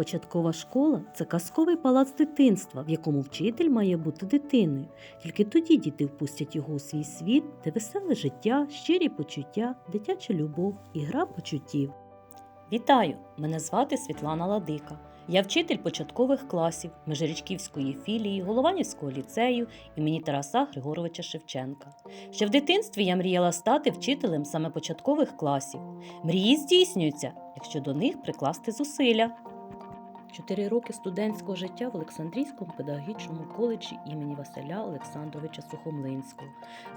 Початкова школа це казковий палац дитинства, в якому вчитель має бути дитиною. Тільки тоді діти впустять його у свій світ, де веселе життя, щирі почуття, дитяча любов і гра почуттів. Вітаю! Мене звати Світлана Ладика. Я вчитель початкових класів Межирічківської філії Голованівського ліцею імені Тараса Григоровича Шевченка. Ще в дитинстві я мріяла стати вчителем саме початкових класів. Мрії здійснюються, якщо до них прикласти зусилля. Чотири роки студентського життя в Олександрійському педагогічному коледжі імені Василя Олександровича Сухомлинського,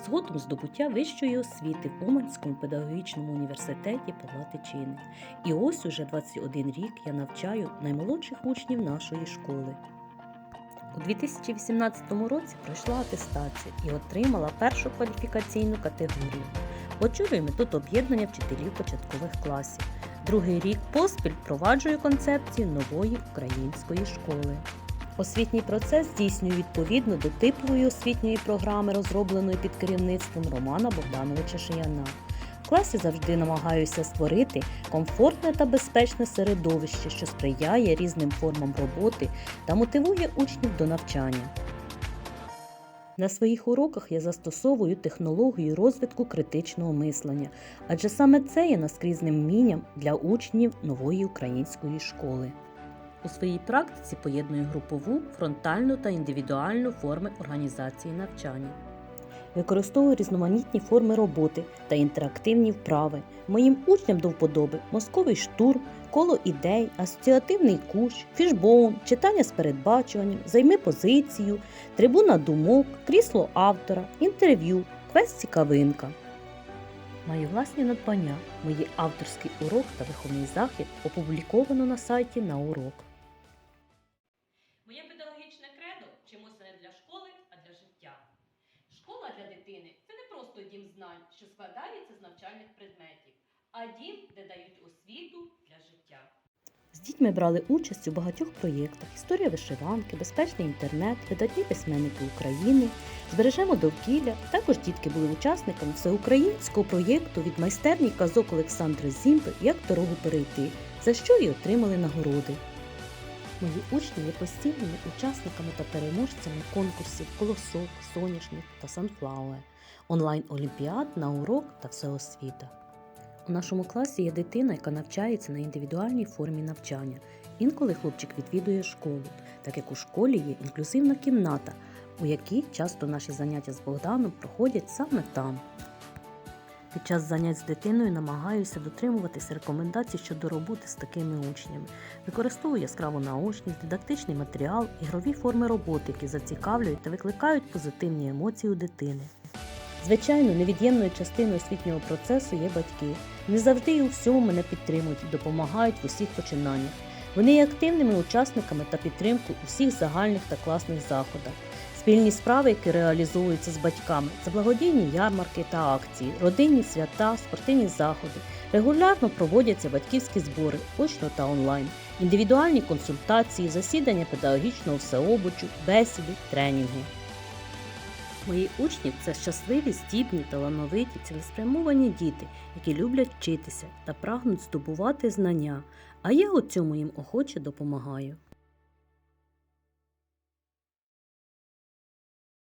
згодом здобуття вищої освіти в Уманському педагогічному університеті Павла Тичини. І ось уже 21 рік я навчаю наймолодших учнів нашої школи. У 2018 році пройшла атестацію і отримала першу кваліфікаційну категорію. Очолюємо тут об'єднання вчителів початкових класів. Другий рік поспіль впроваджую концепцію нової української школи. Освітній процес здійснюю відповідно до типової освітньої програми, розробленої під керівництвом Романа Богдановича Шияна. В класі завжди намагаюся створити комфортне та безпечне середовище, що сприяє різним формам роботи та мотивує учнів до навчання. На своїх уроках я застосовую технологію розвитку критичного мислення, адже саме це є наскрізним вмінням для учнів нової української школи. У своїй практиці поєдную групову, фронтальну та індивідуальну форми організації навчання. Використовую різноманітні форми роботи та інтерактивні вправи. Моїм учням до вподоби мозковий штурм, коло ідей, асоціативний кущ, фішбоун, читання з передбачуванням, займи позицію, трибуна думок, крісло автора, інтерв'ю, квест цікавинка. Маю власні надбання. Мої авторський урок та виховний захід опубліковано на сайті на урок. Дитини це не просто дім знань, що складається з навчальних предметів, а дім, де дають освіту для життя. З дітьми брали участь у багатьох проєктах: Історія вишиванки, безпечний інтернет, видатні письменники України, збережемо довкілля. Також дітки були учасниками всеукраїнського проєкту від майстерні казок Олександра Зімби Як дорогу перейти, за що і отримали нагороди. Мої учні є постійними учасниками та переможцями конкурсів Колосок, Соняшник та Sunflower, онлайн-олімпіад на урок та всеосвіта. У нашому класі є дитина, яка навчається на індивідуальній формі навчання. Інколи хлопчик відвідує школу, так як у школі є інклюзивна кімната, у якій часто наші заняття з Богданом проходять саме там. Під час занять з дитиною намагаюся дотримуватися рекомендацій щодо роботи з такими учнями. Використовую яскраву наочність, дидактичний матеріал, ігрові форми роботи, які зацікавлюють та викликають позитивні емоції у дитини. Звичайно, невід'ємною частиною освітнього процесу є батьки. Не завжди і у всьому мене підтримують і допомагають в усіх починаннях. Вони є активними учасниками та підтримкою у всіх загальних та класних заходах. Спільні справи, які реалізовуються з батьками, це благодійні ярмарки та акції, родинні свята, спортивні заходи. Регулярно проводяться батьківські збори, очно та онлайн, індивідуальні консультації, засідання педагогічного всеобучу, бесіди, тренінги. Мої учні це щасливі, здібні, талановиті, цілеспрямовані діти, які люблять вчитися та прагнуть здобувати знання, а я у цьому їм охоче допомагаю.